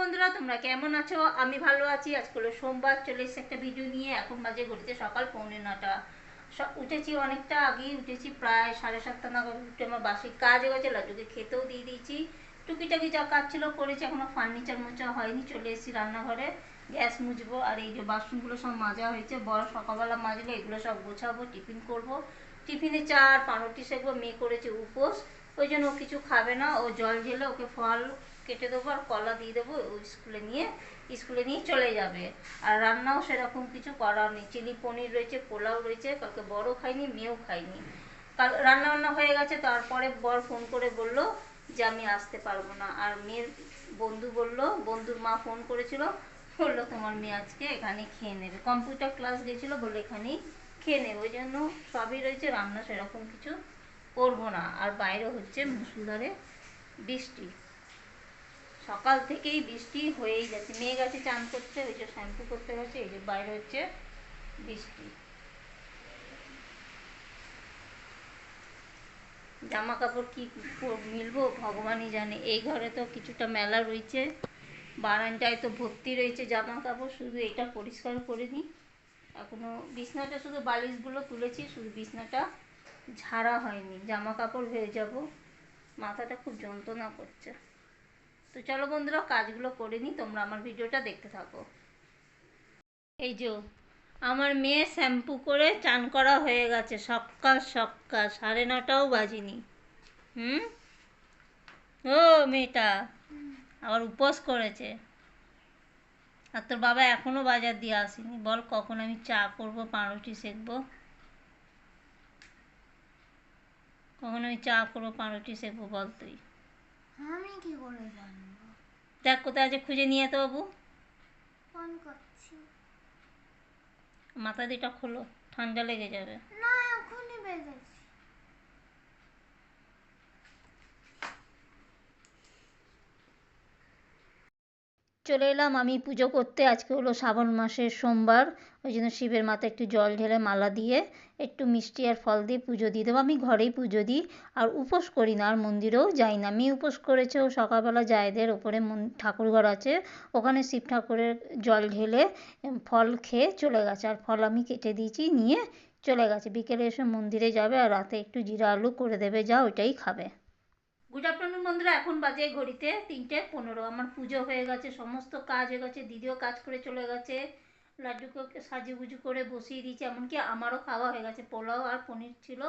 বন্ধুরা, তোমরা কেমন আছো? আমি ভালো আছি। আজকে হলো সোমবার, চলে এসেছে একটা ভিডিও নিয়ে। এখন বাজে ঘড়িতে সকাল পৌনে নটা উঠেছি অনেকটা আগেই, উঠেছি প্রায় সাড়ে সাতটা নাগাদ। উঠে আমার বাসি কাজ গেছে, লাড্ডুকে খেতেও দিয়ে দিয়েছি। টুকিটাকি যা কাজ ছিল করেছি, এখনও ফার্নিচার মোচা হয়নি। চলে এসেছি রান্নাঘরে, গ্যাস মুছবো। আর এই যে বাসনগুলো সব মাজা হয়েছে বড় সকালবেলা মাজলে, এগুলো সব গোছাবো, টিফিন করব। টিফিনে চা আর পাউরুটি সেকবো মেয়ে করেছে উপোস। ওই জন্য ও কিছু খাবে না। ও জল ঢেলে ওকে ফল কেটে দেবো আর কলা দিয়ে দেবো স্কুলে নিয়ে স্কুলে নিয়ে চলে যাবে। আর রান্নাও সেরকম কিছু করার নেই। চিলি পনির রয়েছে, পোলাও রয়েছে, কালকে বড় খাইনি, মেয়েও খাইনি। কাল রান্না বান্না হয়ে গেছে, তারপরে বর ফোন করে বলল যে আমি আসতে পারব না। আর মেয়ের বন্ধু বলল, বন্ধুর মা ফোন করেছিল, বলল তোমার মেয়ে আজকে এখানে খেয়ে নেবে। কম্পিউটার ক্লাস গেছিল বলল এখানেই খেয়ে নেবে। ওই জন্য সবই রয়েছে, রান্না সেরকম কিছু করব না। আর বাইরে হচ্ছে মুসুলধারে বৃষ্টি। সকাল থেকেই বৃষ্টি হয়েই যাচ্ছে। মেয়ে গেছে চান করতে ওই যে শ্যাম্পু করতে গেছে এই যে বাইরে হচ্ছে বৃষ্টি। জামা কাপড় কি মিলবো? ভগবানই জানে। এই ঘরে তো কিছুটা মেলা রয়েছে। বারান্দায় তো ভর্তি রয়েছে জামা কাপড় শুধু এটা পরিষ্কার করে নিই। এখনও বিছনাটা শুধু বালিশগুলো তুলেছি, শুধু বিছনাটা ঝাড়া হয়নি। জামা কাপড় হয়ে যাব। মাথাটা খুব যন্ত্রণা করছে। তো চলো বন্ধুরা, কাজগুলো করে নিই তোমরা আমার ভিডিওটা দেখতে থাকো। এই যে আমার মেয়ে শ্যাম্পু করে চান করা হয়ে গেছে, সকাল সকাল, সাড়ে নটাও বাজিনি। হুম? ও মেয়েটা, আবার উপোস করেছে। আর তোর বাবা এখনও বাজার দিয়ে আসেনি। বল কখন আমি চা করব, পাউরুটি সেকবো? কখন আমি চা করব, পাউরুটি সেকবো বল তুই। আমি কি করে জানব দেখ কোথায় আছে খুঁজে নিয়ে তো বাবু ফোন করছি মাথা দিটা খোলো ঠান্ডা লেগে যাবে না এখনই বেজেছি চলে এলাম। আমি পুজো করতে। আজকে হলো শ্রাবণ মাসের সোমবার। ওই জন্য শিবের মাথায় একটু জল ঢেলে মালা দিয়ে একটু মিষ্টি আর ফল দিয়ে পুজো দিয়ে দেবো। আমি ঘরেই পুজো দিই। আর উপোস করি না, আর মন্দিরেও যাই না। মেয়ে উপোস করেছে। ও সকালবেলা জায়দের ওপরে ঠাকুরঘর আছে। ওখানে শিব ঠাকুরের জল ঢেলে ফল খেয়ে চলে গেছে। আর ফল আমি কেটে দিয়েছি, নিয়ে চলে গেছে। বিকেলে এসে মন্দিরে যাবে আর রাতে একটু জিরা আলু করে দেবে। যা ওইটাই খাবে। গুড আফটারনুন বন্ধুরা এখন বাজে ঘড়িতে তিনটে পনেরো। আমার পুজো হয়ে গেছে, সমস্ত কাজ হয়ে গেছে, দিদিও কাজ করে চলে গেছে। লাড্ডুকে সাজুগুজু করে বসিয়ে দিয়েছি, এমনকি আমারও খাওয়া হয়ে গেছে। পোলাও আর পনির ছিল,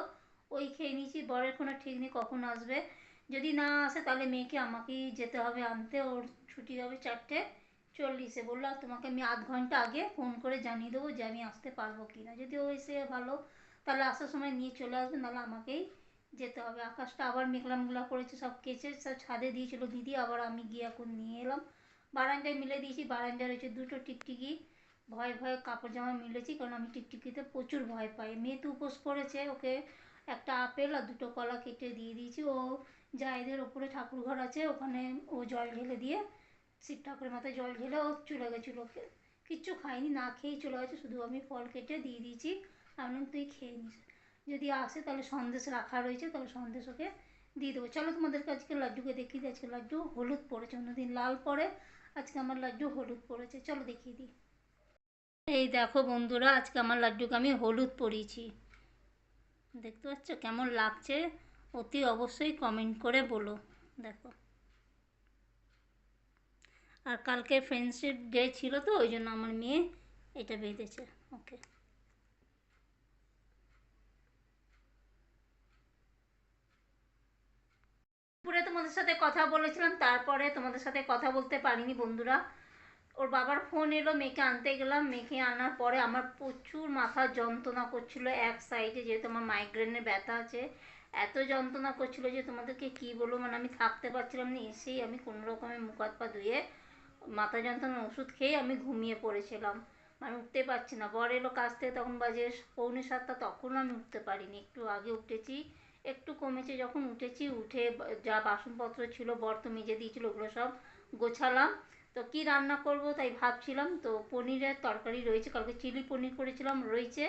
ওই খেয়ে নিয়েছি। বরের কোনো ঠিক নেই, কখন আসবে? যদি না আসে, তাহলে মেয়েকে আমাকেই যেতে হবে। আনতে ওর ছুটি হবে চারটে চল্লিশে। বলল, তোমাকে আমি আধ ঘণ্টা আগে ফোন করে জানিয়ে দেবো যে আমি আসতে পারব কি না যদি ও এসে ভালো, তাহলে আসার সময় নিয়ে চলে আসবে, নাহলে আমাকেই যেতে হবে। আকাশটা আবার মেঘলা মেঘলা করেছে, সব কেচে সব ছাদে দিয়েছিল দিদি। আবার আমি গিয়ে এখন নিয়ে এলাম। বারান্দায় মিলে দিয়েছি। বারান্দায় রয়েছে দুটো টিকটিকি। ভয়ে ভয়ে কাপড় জামা মিলেছি, কারণ আমি টিকটিকিতে প্রচুর ভয় পাই। মেয়ে তো উপোস করেছে, ওকে একটা আপেল আর দুটো কলা কেটে দিয়ে দিয়েছি। ও জায়েদের ওপরে ঠাকুর ঘর আছে, ওখানে ও জল ঢেলে দিয়ে শিব ঠাকুরের মাথায় জল ঢেলে ও চলে গেছিল। কিচ্ছু খাইনি না খেয়েই চলে গেছে, শুধু আমি ফল কেটে দিয়ে দিয়েছি। আমি তুই খেয়ে নিস। যদি আসে তাহলে সন্দেশ রাখা রয়েছে, তাহলে সন্দেশ ওকে দিয়ে দেবো। চলো তোমাদেরকে আজকে লাড্ডুকে দেখিয়ে দিই। আজকে লাড্ডু হলুদ পড়েছে, অন্যদিন লাল পড়ে। আজকে আমার লাড্ডু হলুদ পড়েছে। চলো দেখিয়ে দিই। এই দেখো বন্ধুরা, আজকে আমার লাড্ডুকে আমি হলুদ পরিয়েছি। দেখতে পাচ্ছ? কেমন লাগছে? অতি অবশ্যই কমেন্ট করে বলো। দেখো। আর কালকে ফ্রেন্ডশিপ ডে ছিল তো, ওই জন্য আমার মেয়ে এটা বেঁধেছে। ওকে তোমাদের সাথে কথা বলেছিলাম, তারপরে তোমাদের সাথে কথা বলতে পারিনি বন্ধুরা। ওর বাবার ফোন এলো, মেয়েকে আনতে গেলাম। মেয়েকে আনার পরে আমার প্রচুর মাথা যন্ত্রণা করছিল এক সাইডে যেহেতু আমার মাইগ্রেনের ব্যথা আছে। এত যন্ত্রণা করছিল যে তোমাদেরকে কি বলব মানে আমি থাকতে পারছিলাম না। এসেই আমি কোনো রকমের মুখ হাত পা ধুয়ে মাথা যন্ত্রণার ওষুধ খেয়ে আমি ঘুমিয়ে পড়েছিলাম। মানে উঠতে পারছি না। বর এলো কাছ থেকে, তখন বাজে পৌনে সাতটা, তখনও আমি উঠতে পারিনি। একটু আগে উঠেছি। একটু কমেছে, যখন উঠেছি, উঠে যা বাসনপত্র ছিল, বর তো মেজে দিয়েছিল, ওগুলো সব গোছালাম। তো কি রান্না করব তাই ভাবছিলাম, তো পনিরের তরকারি রয়েছে, কালকে চিলি পনির করেছিলাম, রয়েছে।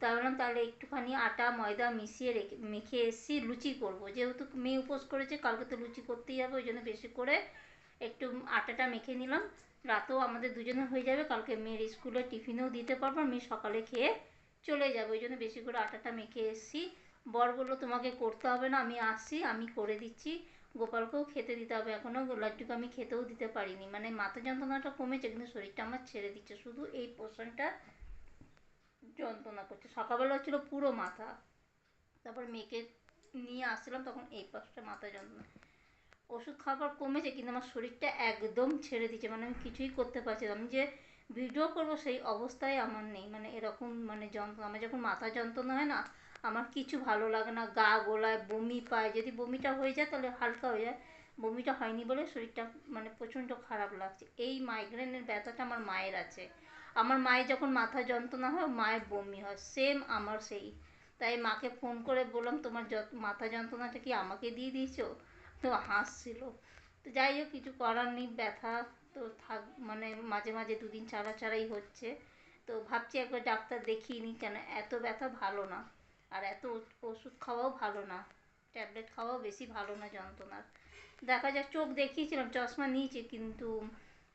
তা ভাবলাম তাহলে একটুখানি আটা, ময়দা মিশিয়ে রেখে, মেখে এসেছি, লুচি করব। যেহেতু মেয়ে উপোস করেছে, কালকে তো লুচি করতেই হবে, ওই জন্য বেশি করে একটু আটাটা মেখে নিলাম। রাতেও আমাদের দুজনের হয়ে যাবে, কালকে মেয়ের স্কুলে টিফিনেও দিতে পারব মেয়ে সকালে খেয়ে চলে যাবে, ওই জন্য বেশি করে আটাটা মেখে এসেছি। বর বলল, তোমাকে করতে হবে না, আমি আসছি, আমি করে দিচ্ছি। গোপালকেও খেতে দিতে হবে এখনও লাড্ডুকে আমি খেতেও দিতে পারিনি। মানে মাথা যন্ত্রণাটা কমেছে, কিন্তু শরীরটা আমার ছেড়ে দিচ্ছে। শুধু এই পোর্শনটা যন্ত্রণা করছে। সকালবেলা হচ্ছিল পুরো মাথা। তারপর মেয়েকে নিয়ে আসছিলাম, তখন এই পাশটা মাথা যন্ত্রণা। ওষুধ খাবার কমেছে, কিন্তু আমার শরীরটা একদম ছেড়ে দিচ্ছে। মানে আমি কিছুই করতে পারছি আমি যে ভিডিও করব, সেই অবস্থায় আমার নেই। মানে এরকম মানে যন্ত্রণা। আমার যখন মাথা যন্ত্রণা হয় না আমার কিছু ভালো লাগে না, গা গোলায় বমি পায়। যদি বমিটা হয়ে যায় তাহলে হালকা হয়ে যায়। বমিটা হয়নি বলে শরীরটা মানে প্রচণ্ড খারাপ লাগছে। এই মাইগ্রেনের ব্যথাটা আমার মায়ের আছে। আমার মায়ের যখন মাথা যন্ত্রণা হয়, মায়ের বমি হয়। সেম আমার সেই। তাই মাকে ফোন করে বললাম, তোমার যত, মাথা যন্ত্রণাটা কি আমাকে দিয়ে দিয়েছ? তো হাসছিল। তো যাই হোক, কিছু করার নেই, ব্যথা তো থাক মানে মাঝে মাঝে দুদিন ছাড়া ছাড়াই হচ্ছে। তো ভাবছি একবার ডাক্তার দেখিয়ে নিই কেন এত ব্যথা ভালো না। আর এত ওষুধ খাওয়াও ভালো না। ট্যাবলেট খাওয়াও বেশি ভালো না যন্ত্রণার দেখা যাক, চোখ দেখিয়েছিলাম, চশমা নিয়েছি, কিন্তু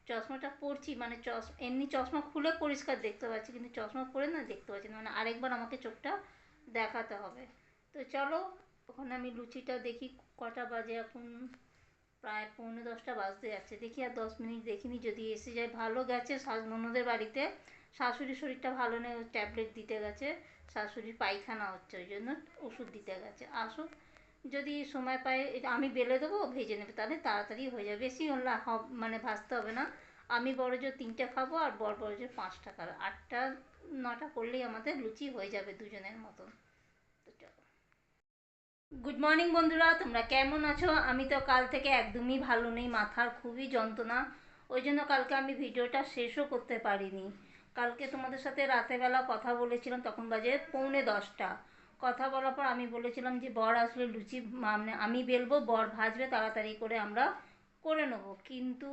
চশমাটা পরছি মানে চশ, এমনি চশমা খুলে পরিষ্কার দেখতে পাচ্ছি, কিন্তু চশমা পরে না দেখতে পাচ্ছি না। মানে আরেকবার আমাকে চোখটা দেখাতে হবে। তো চলো, ওখানে আমি লুচিটা দেখি, কটা বাজে এখন? প্রায় পৌনে দশটা বাজতে যাচ্ছে। দেখি আর দশ মিনিট দেখিনি, যদি এসে যায়। ভালো গেছে ননদের বাড়িতে। শাশুড়ির শরীরটা ভালো নেই ট্যাবলেট দিতে গেছে। শাশুড়ির পায়খানা হচ্ছে, ওই জন্য ওষুধ দিতে গেছে। আসুক, যদি সময় পায় আমি বেলে দেবো ভেজে নেবে, তাহলে তাড়াতাড়ি হয়ে যাবে। বেশি হলে মানে ভাজতে হবে না। আমি বড় জোর তিনটে খাব আর বড় বড় জোর পাঁচটা খাব। আটটা, নটা করলেই আমাদের লুচি হয়ে যাবে দুজনের মতন। তো চলো। গুড মর্নিং বন্ধুরা, তোমরা কেমন আছো? আমি তো কাল থেকে একদমই ভালো নেই, মাথার খুবই যন্ত্রণা। ওই জন্য কালকে আমি ভিডিওটা শেষও করতে পারিনি। কালকে তোমাদের সাথে রাতেরবেলা কথা বলেছিলাম, তখন বাজে পৌনে দশটা। কথা বলার পর আমি বলেছিলাম যে, বর আসলে লুচি মানে আমি বেলবো, বর ভাজবে, তাড়াতাড়ি করে আমরা করে নেব। কিন্তু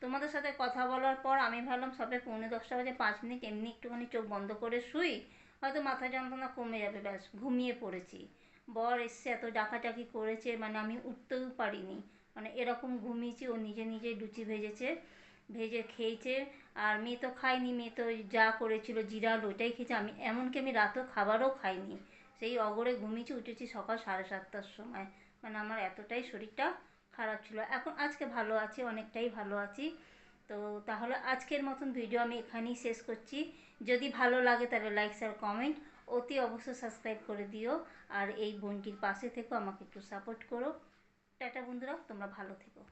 তোমাদের সাথে কথা বলার পর আমি ভাবলাম, সবে পৌনে দশটা বাজে, পাঁচ মিনিট এমনি একটুখানি চোখ বন্ধ করে শুই, হয়তো মাথা যন্ত্রণা কমে যাবে, ব্যাস, ঘুমিয়ে পড়েছি। বর এসছে, এত ডাকাটাকি করেছে মানে আমি উঠতেও পারিনি। মানে এরকম ঘুমিয়েছি, ও নিজে নিজে লুচি ভেজেছে। ভেজে খেয়েছে। আর মেয়ে তো খায়নি, মেয়ে তো যা করেছিল জিরাল, ওইটাই খেয়েছে। আমি এমনকি আমি রাতেও খাবারও খাইনি। সেই অগরে ঘুমিয়েছি, উঠেছি সকাল সাড়ে সাতটার সময়। মানে আমার এতটাই শরীরটা খারাপ ছিল। এখন আজকে ভালো আছি, অনেকটাই ভালো আছি। তো তাহলে আজকের মতন ভিডিও আমি এখানেই শেষ করছি। যদি ভালো লাগে তাহলে লাইক আর কমেন্ট অতি অবশ্যই সাবস্ক্রাইব করে দিও। আর এই বোনটির পাশে থেকেও আমাকে একটু সাপোর্ট করো। টাটা বন্ধুরা, তোমরা ভালো থেকো।